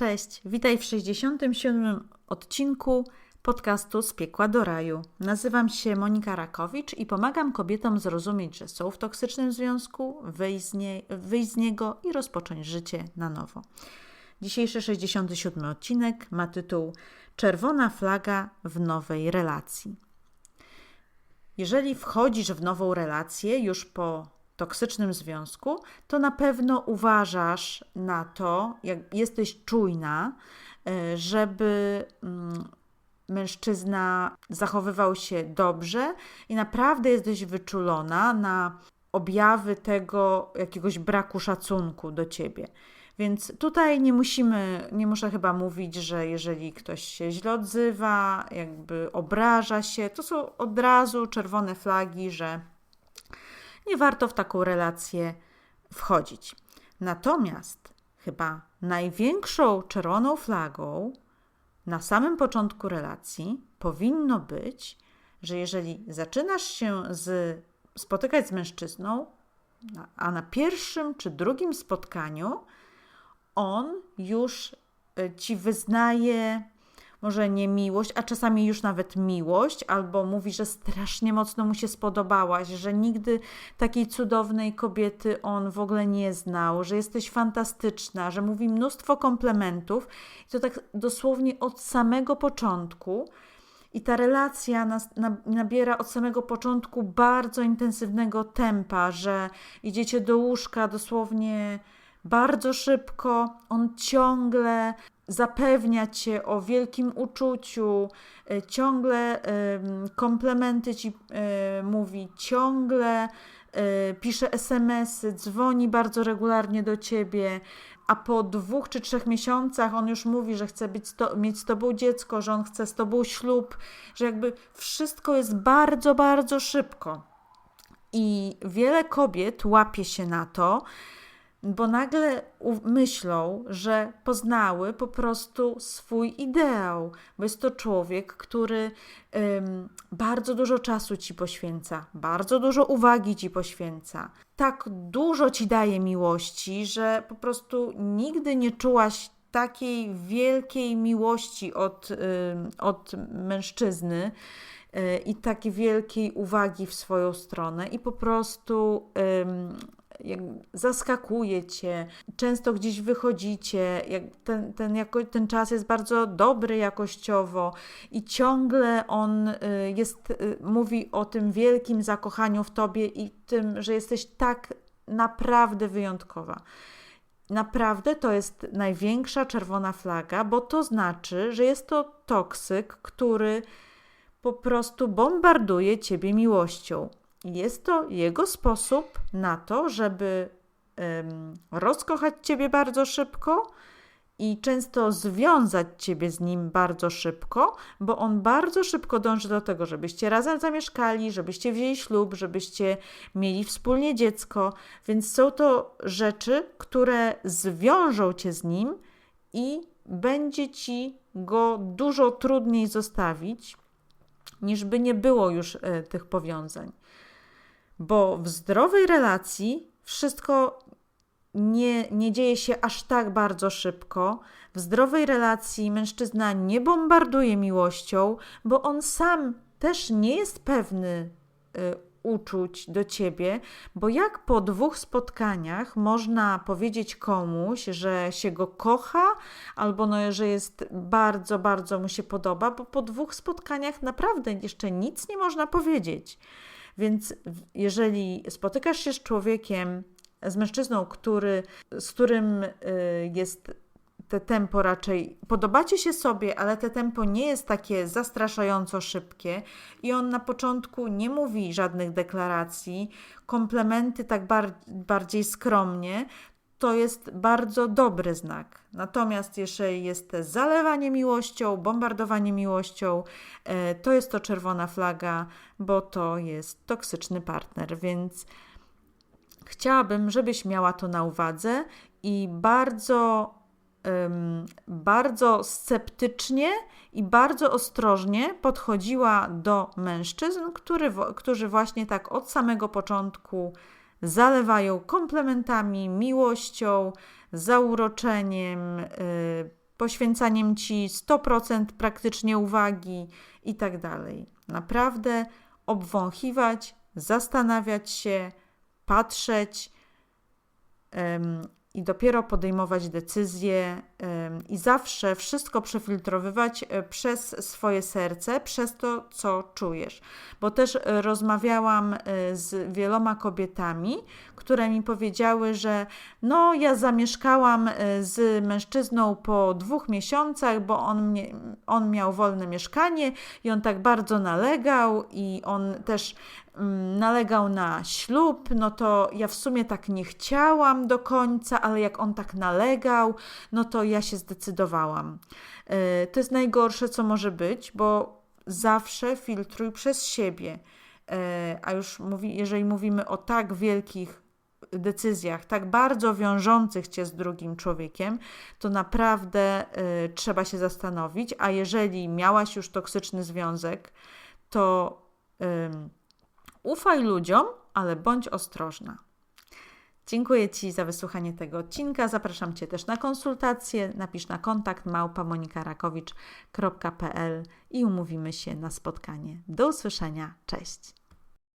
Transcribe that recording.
Cześć, witaj w 67. odcinku podcastu Z piekła do raju. Nazywam się Monika Rakowicz i pomagam kobietom zrozumieć, że są w toksycznym związku, wyjść z, nie, wyjść z niego i rozpocząć życie na nowo. Dzisiejszy 67. odcinek ma tytuł Czerwona flaga w nowej relacji. Jeżeli wchodzisz w nową relację już po toksycznym związku, to na pewno uważasz na to, jak jesteś czujna, e, żeby mm, mężczyzna zachowywał się dobrze i naprawdę jesteś wyczulona na objawy tego jakiegoś braku szacunku do ciebie. Więc tutaj nie musimy, nie muszę chyba mówić, że jeżeli ktoś się źle odzywa, jakby obraża się, to są od razu czerwone flagi, że nie warto w taką relację wchodzić. Natomiast chyba największą czerwoną flagą na samym początku relacji powinno być, że jeżeli zaczynasz się z, spotykać z mężczyzną, a na pierwszym czy drugim spotkaniu on już e, ci wyznaje może nie miłość, a czasami już nawet miłość, albo mówi, że strasznie mocno mu się spodobałaś, że nigdy takiej cudownej kobiety on w ogóle nie znał, że jesteś fantastyczna, że mówi mnóstwo komplementów. I to tak dosłownie od samego początku. I ta relacja nas, na, nabiera od samego początku bardzo intensywnego tempa, że idziecie do łóżka dosłownie bardzo szybko. On ciągle zapewnia cię o wielkim uczuciu, e, ciągle komplementy ci e, mówi, ciągle e, pisze SMS-y, dzwoni bardzo regularnie do ciebie, a po dwóch czy trzech miesiącach on już mówi, że chce być to, mieć z tobą dziecko, że on chce z tobą ślub, że jakby wszystko jest bardzo, bardzo szybko. I wiele kobiet łapie się na to, bo nagle myślą, że poznały po prostu swój ideał, bo jest to człowiek, który ym, bardzo dużo czasu ci poświęca, bardzo dużo uwagi ci poświęca, tak dużo ci daje miłości, że po prostu nigdy nie czułaś takiej wielkiej miłości od, od mężczyzny y, i takiej wielkiej uwagi w swoją stronę, i po prostu jak zaskakuje cię, często gdzieś wychodzicie, ten, ten, jako, ten czas jest bardzo dobry jakościowo i ciągle on y, jest, y, mówi o tym wielkim zakochaniu w tobie i tym, że jesteś tak naprawdę wyjątkowa. Naprawdę to jest największa czerwona flaga, bo to znaczy, że jest to toksyk, który po prostu bombarduje ciebie miłością. Jest to jego sposób na to, żeby um, rozkochać ciebie bardzo szybko i często związać ciebie z nim bardzo szybko, bo on bardzo szybko dąży do tego, żebyście razem zamieszkali, żebyście wzięli ślub, żebyście mieli wspólnie dziecko. Więc są to rzeczy, które zwiążą cię z nim i będzie ci go dużo trudniej zostawić, niż by nie było już e, tych powiązań. Bo w zdrowej relacji wszystko nie, nie dzieje się aż tak bardzo szybko. W zdrowej relacji mężczyzna nie bombarduje miłością, bo on sam też nie jest pewny y, uczuć do ciebie, bo jak po dwóch spotkaniach można powiedzieć komuś, że się go kocha, albo no, że jest bardzo, bardzo mu się podoba, bo po dwóch spotkaniach naprawdę jeszcze nic nie można powiedzieć. Więc jeżeli spotykasz się z człowiekiem, z mężczyzną, który, z którym y, jest te tempo raczej podobacie się sobie, ale te tempo nie jest takie zastraszająco szybkie i on na początku nie mówi żadnych deklaracji, komplementy tak bar bardziej skromnie, to jest bardzo dobry znak. Natomiast jeżeli jest zalewanie miłością, bombardowanie miłością, e, to jest to czerwona flaga, bo to jest toksyczny partner, więc chciałabym, żebyś miała to na uwadze i bardzo, bardzo sceptycznie i bardzo ostrożnie podchodziła do mężczyzn, który, którzy właśnie tak od samego początku zalewają komplementami, miłością, zauroczeniem, yy, poświęcaniem ci 100% praktycznie uwagi i tak dalej. Naprawdę obwąchiwać, zastanawiać się, patrzeć i dopiero podejmować decyzje i zawsze wszystko przefiltrowywać e, przez swoje serce, przez to, co czujesz. Bo też e, rozmawiałam e, z wieloma kobietami, które mi powiedziały, że no, ja zamieszkałam z mężczyzną po dwóch miesiącach, bo on, mnie, on miał wolne mieszkanie i on tak bardzo nalegał, i on też nalegał na ślub, no to ja w sumie tak nie chciałam do końca, ale jak on tak nalegał, no to ja się zdecydowałam. E, to jest najgorsze, co może być, bo zawsze filtruj przez siebie. E, a już mówi, jeżeli mówimy o tak wielkich decyzjach, tak bardzo wiążących cię z drugim człowiekiem, to naprawdę y, trzeba się zastanowić. A jeżeli miałaś już toksyczny związek, to Ufaj ludziom, ale bądź ostrożna. Dziękuję Ci za wysłuchanie tego odcinka. Zapraszam Cię też na konsultację. Napisz na kontakt małpamonikarakowicz.pl i umówimy się na spotkanie. Do usłyszenia. Cześć.